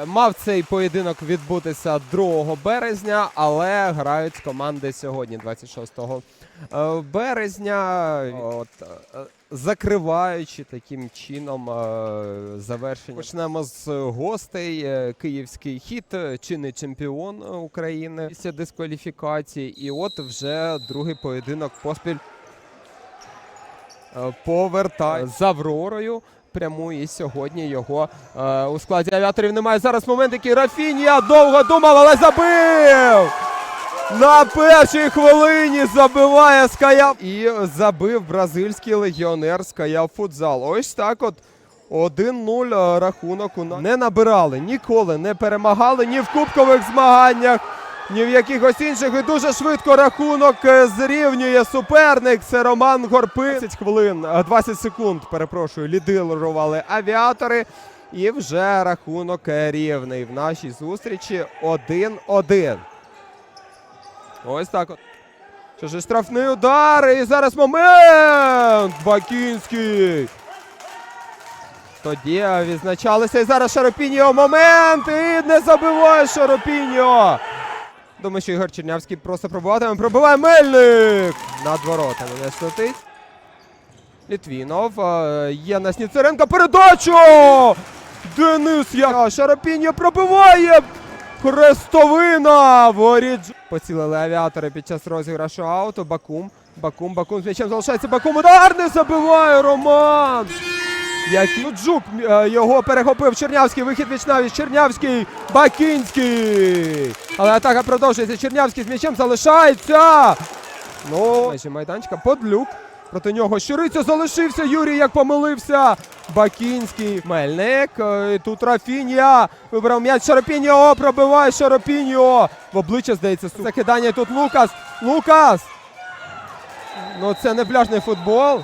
Е, Мав цей поєдинок відбутися 2 березня, але грають команди сьогодні, 26 е, березня. От, е, закриваючи таким чином завершення. Почнемо з гостей. Київський хіт, е, чинний чемпіон України після дискваліфікації. І от вже другий поєдинок поспіль повертає з Авророю. Прямує сьогодні його е, у складі авіаторів немає. Зараз момент, який Рафінія довго думав, але забив! На першій хвилині забиває Ская і забив бразильський легіонер Ская Футзал. Ось так от 1-0 рахунок у нас. Не набирали, ніколи не перемагали ні в кубкових змаганнях, ні в якихось інших. І дуже швидко рахунок е, зрівнює суперник. Це Роман Горпин. 20 хвилин, е, 20 секунд, перепрошую, лідирували авіатори. І вже рахунок е, рівний в нашій зустрічі 1-1. Ось так от. Що ж штрафний удар. І зараз момент! Бакінський. Тоді е, відзначалися. І зараз Шаропіньо момент. І не забиває Шаропіньо. Думаю, що Ігор Чернявський просто пробуватиме. Пробиває Мельник! Над воротами не летить. Літвінов. е, Є на Сніцеренка. Передачу! Денис Я. Шарапіньо пробиває! Хрестовина! Воріт. Поцілили авіатори під час розіграшу ауту. Бакум. Бакум, Бакум з м'ячем залишається. Бакум. Удар не забиває Роман! Який Джук е, його перехопив Чернявський. Вихід віч навіть Чернявський. Бакінський. Але атака продовжується. Чернявський з м'ячем залишається. Ну, майже майданчика. Подлюк. Проти нього Щириця залишився. Юрій як помилився. Бакінський. Мельник. Е, Тут Рафінія. Вибрав м'яч Шаропіньо. Пробиває Шаропіньо. В обличчя здається. Закидання тут Лукас. Лукас. Ну це не пляжний футбол.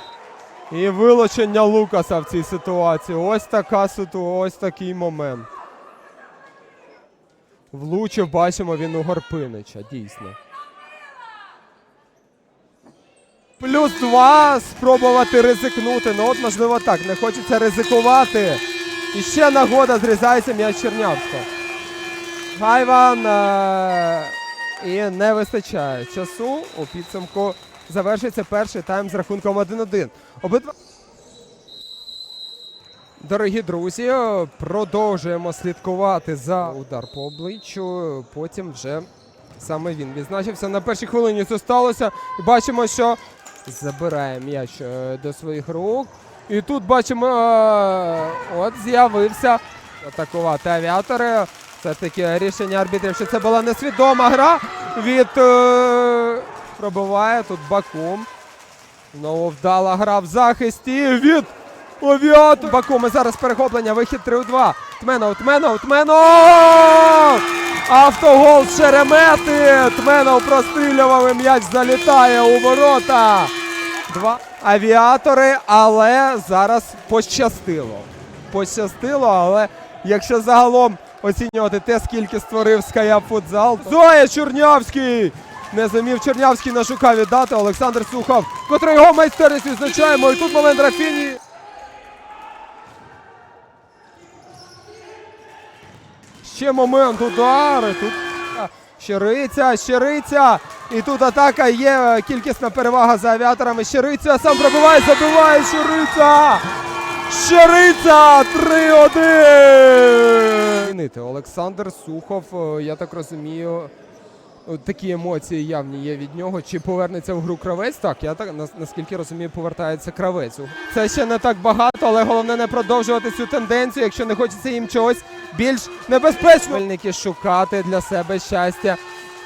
І вилучення Лукаса в цій ситуації. Ось така ситуація, ось такий момент. Влучив, бачимо, він у Горпинича, дійсно. Плюс два спробувати ризикнути. Ну от можливо так. Не хочеться ризикувати. І ще нагода зрізається м'яч Чернявського. Гайван е- і не вистачає часу. У підсумку завершиться перший тайм з рахунком 1-1. Обидва. Дорогі друзі, продовжуємо слідкувати за удар по обличчю. Потім вже саме він відзначився. На першій хвилині це сталося. Бачимо, що забирає м'яч е, до своїх рук. І тут бачимо, е, от з'явився атакувати авіатори. Це таке рішення арбітрів, що це була несвідома гра від е, пробиває тут Бакум. Знову вдала гра в захисті від авіатор. Бакум. І зараз перехоплення. Вихід 3 у 2. Тменов, Тменов, Тменов! Автогол Шеремети. Тменов прострілював і м'яч залітає у ворота. Два авіатори, але зараз пощастило. Пощастило, але якщо загалом оцінювати те, скільки створив Ская футзал. Зоя Чорнявський! Не зумів Чернявський на Жука віддати. Олександр Сухов, котрий його майстерність відзначаємо. І тут момент Рафіні. Ще момент удари. Тут Щириця, Щириця. І тут атака є кількісна перевага за авіаторами. Щириця сам пробиває, забиває Щириця. Щириця 3-1. Олександр Сухов, е, я так розумію, такі емоції явні є від нього. Чи повернеться в гру кравець? Так, я так наскільки розумію, повертається кравець. Це ще не так багато, але головне не продовжувати цю тенденцію, якщо не хочеться їм чогось більш небезпечного. Мельники шукати для себе щастя.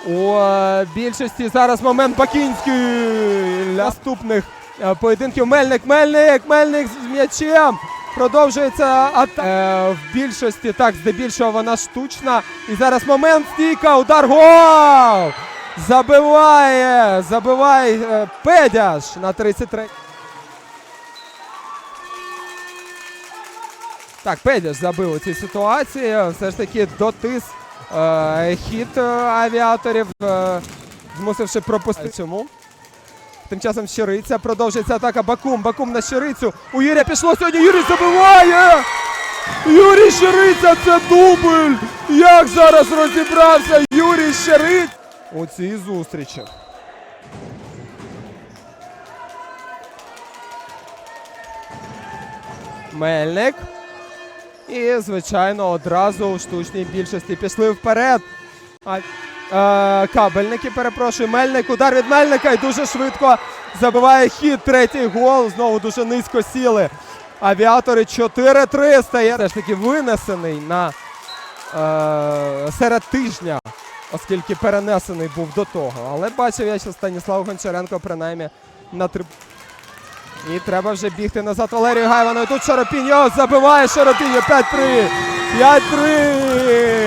У е, більшості зараз момент Бакінський. Наступних е, поєдинків Мельник, Мельник, Мельник з м'ячем. Продовжується атака. Е, в більшості, так, здебільшого вона штучна. І зараз момент стійка, удар гол! Забиває, забиває е, Педяш на 33. Так, Педяш забив у цій ситуації. Все ж таки дотис е, хід е, авіаторів. Е, змусивши пропустити цьому. Тим часом Щириця продовжується атака Бакум. Бакум на Щирицю. У Юрія пішло сьогодні. Юрій забиває! Юрій Щириця це дубль! Як зараз розібрався Юрій Щириць у цій зустрічі. Мельник. І, звичайно, одразу у штучній більшості пішли вперед. А, кабельники, перепрошую, Мельник, удар від Мельника і дуже швидко забиває хід. Третій гол. Знову дуже низько сіли. Авіатори 4-3 стає. Теж таки винесений на е, серед тижня, оскільки перенесений був до того. Але бачив я, що Станіслав Гончаренко принаймні на три. І треба вже бігти назад Валерію Гайвану. І тут Шаропіньо забиває Шаропіньо 5-3. 5-3.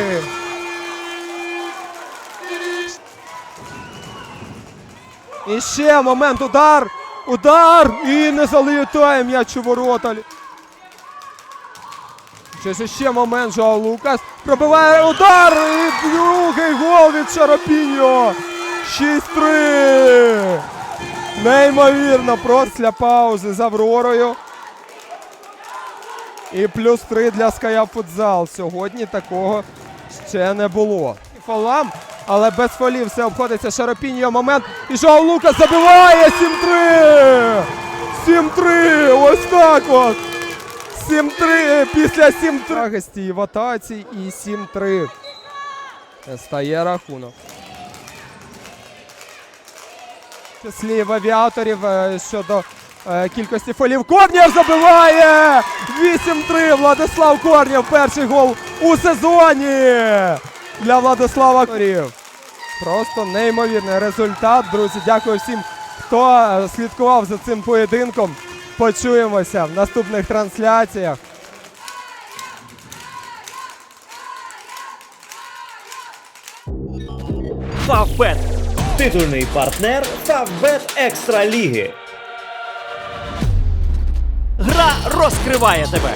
І ще момент удар. Удар! І не залітає м'яч у ворота. Ще ще момент Жоа Лукас. Пробиває удар! І другий гол від Шаропіньо. 6-3. Неймовірно, після паузи з Авророю. І плюс 3 для Ская Футзал. Сьогодні такого ще не було. Фолам, але без фолів все обходиться Шаропіньо. Момент. І Жоу Лукас забиває 7-3! 7-3! Ось так от! 7-3 після 7-3. Гості в атаці і 7-3. Стає рахунок. Слів авіаторів е, щодо е, кількості фолів. Корнєв забиває! 8-3 Владислав Корнєв. Перший гол у сезоні для Владислава Корнєв. Просто неймовірний результат, друзі. Дякую всім, хто е, слідкував за цим поєдинком. Почуємося в наступних трансляціях. Фавбет. Титульний партнер Фавбет Екстра Ліги. Гра розкриває тебе.